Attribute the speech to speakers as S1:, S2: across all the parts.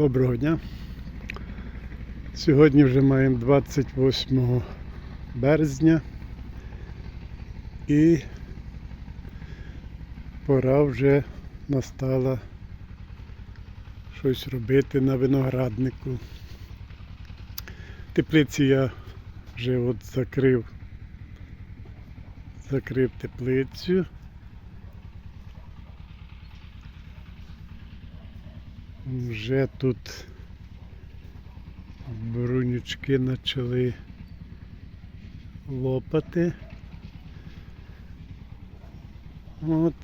S1: Доброго дня. Сьогодні вже маємо 28 березня і пора вже настала щось робити на винограднику. Теплиці я вже от закрив, закрив теплицю. Вже тут брунючки почали лопати. От.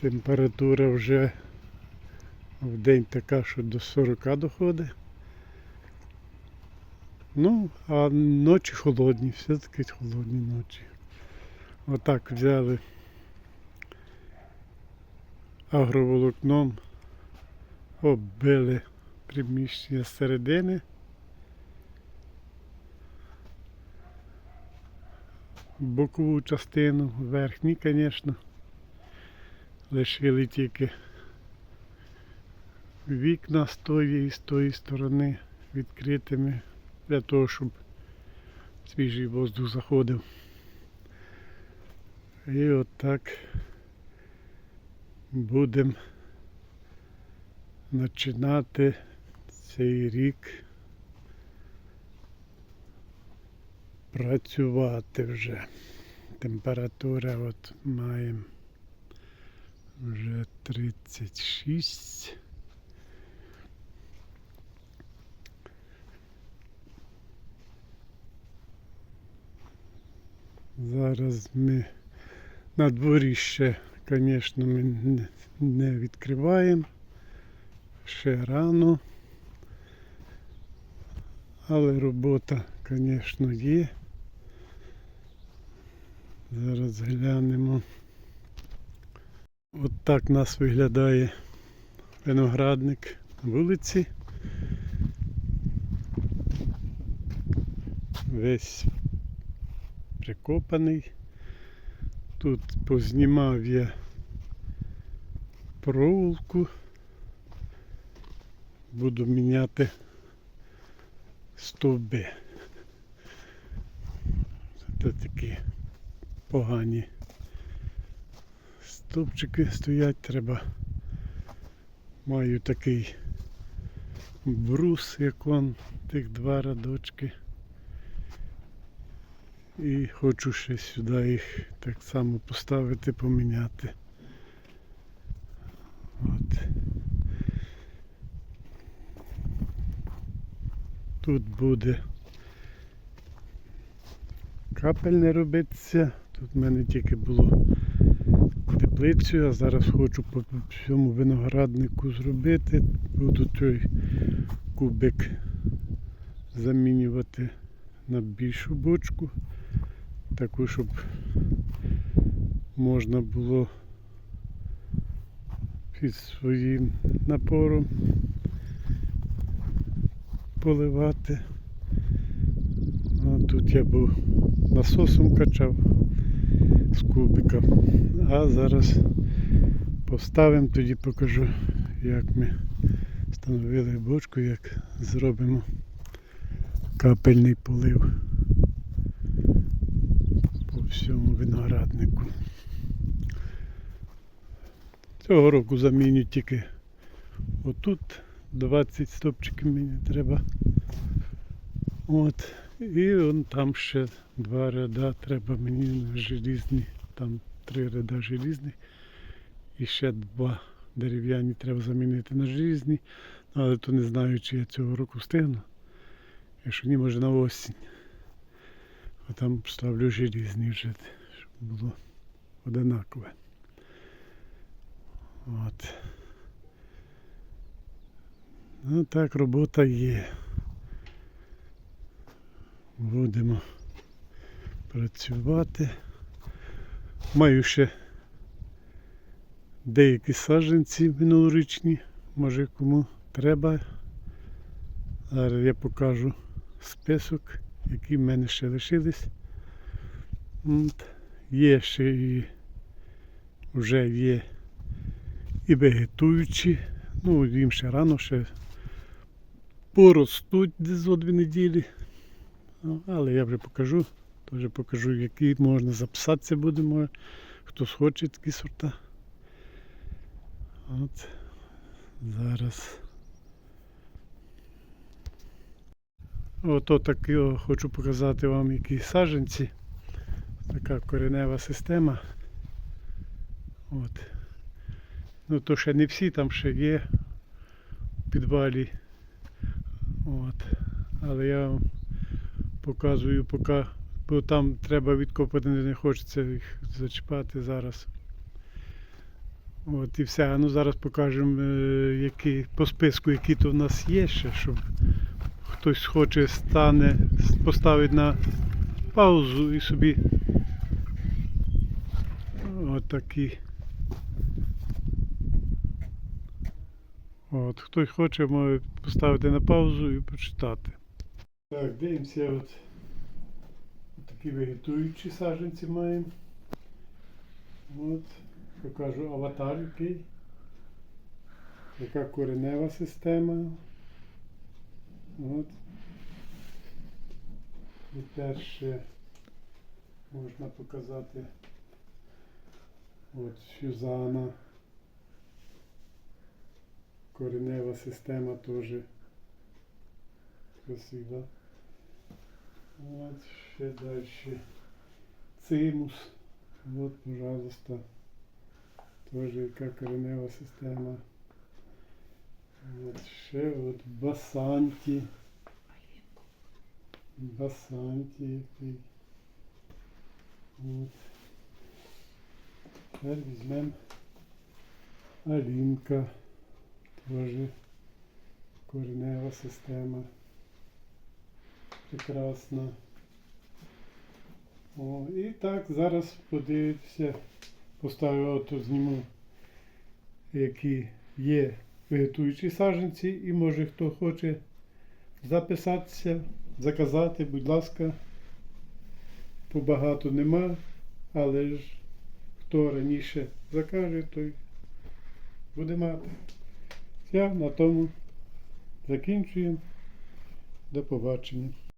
S1: Температура вже в день така, що до 40 доходить. Ну, а ночі холодні, все-таки холодні ночі. Отак взяли агроволокном, оббили приміщення з середини. Бокову частину, верхні, звісно. Лишили тільки вікна з тої і з тої сторони відкритими для того, щоб свіжий воздух заходив. І отак будемо починати цей рік працювати вже. Температура от маємо вже 36. Зараз ми на дворі ще, звісно, ми не- відкриваємо. Ще рано. Але робота, звісно, є. Зараз глянемо. От так нас виглядає виноградник на вулиці. Весь прикопаний. Тут познімав я проволоку. Буду міняти стовби. Це такі погані стовпчики стоять, треба. Маю такий брус, як он, тих два радочки. І хочу ще сюди їх так само поставити, поміняти. От. Тут буде капельне робитися. Тут в мене тільки було теплицю, а зараз хочу по всьому винограднику зробити. Буду той кубик замінювати на більшу бочку, таку, щоб можна було під своїм напором поливати. А тут я був насосом качав з кубика. А зараз поставимо, тоді покажу, як ми встановили бочку, як зробимо капельний полив по всьому винограднику. Цього року заміню тільки отут 20 стопчиків мені треба. От. І он там ще два ряда треба мені на желізні, там три ряда желізних. І ще два дерев'яні треба замінити на желізні. Але то не знаю, чи я цього року встигну. Якщо ні, може на осінь. А там ставлю желізні вже, щоб було одинакове. От. Ну так, робота є. Будемо працювати. Маю ще деякі саджанці минулорічні, може кому треба. Зараз я покажу список, які в мене ще лишились. От. Є ще і вже є і вегетуючі Ну, їм ще рано, ще поростуть десь за дві неділі. Ну, але я вже покажу. Теж покажу, які можна записатися буде, може, хто схоче такі сорта. От зараз. Ото так хочу показати вам які саджанці. Така коренева система. От. Ну то ще не всі, там ще є в підвалі. От. Але я вам показую поки, бо там треба відкопати, не хочеться їх зачіпати зараз. От і все. Ну зараз покажемо, е, які, по списку, які то в нас є ще, щоб хтось хоче стане, поставить на паузу і собі отакі. От, хтось хоче, може поставити на паузу і почитати. Так, дивимося, от такі вегетуючі саджанці маємо. От, покажу аватар який. Яка коренева система. От. І теж можна показати от фюзана. Коренева система теж красива. От ще далі. Цимус. Вот, пожалуйста. Тоже яка коренева система. От ще от Басанті. Басанті який. От. Тепер візьмемо Алінка. Теж коренева система. Прекрасна. О, і так, зараз подивіться, поставлю ото зніму, які є вегетуючі саджанці, і може хто хоче записатися, заказати, будь ласка. Побагато нема, але ж хто раніше закаже, той буде мати. Я на тому закінчуємо. До побачення.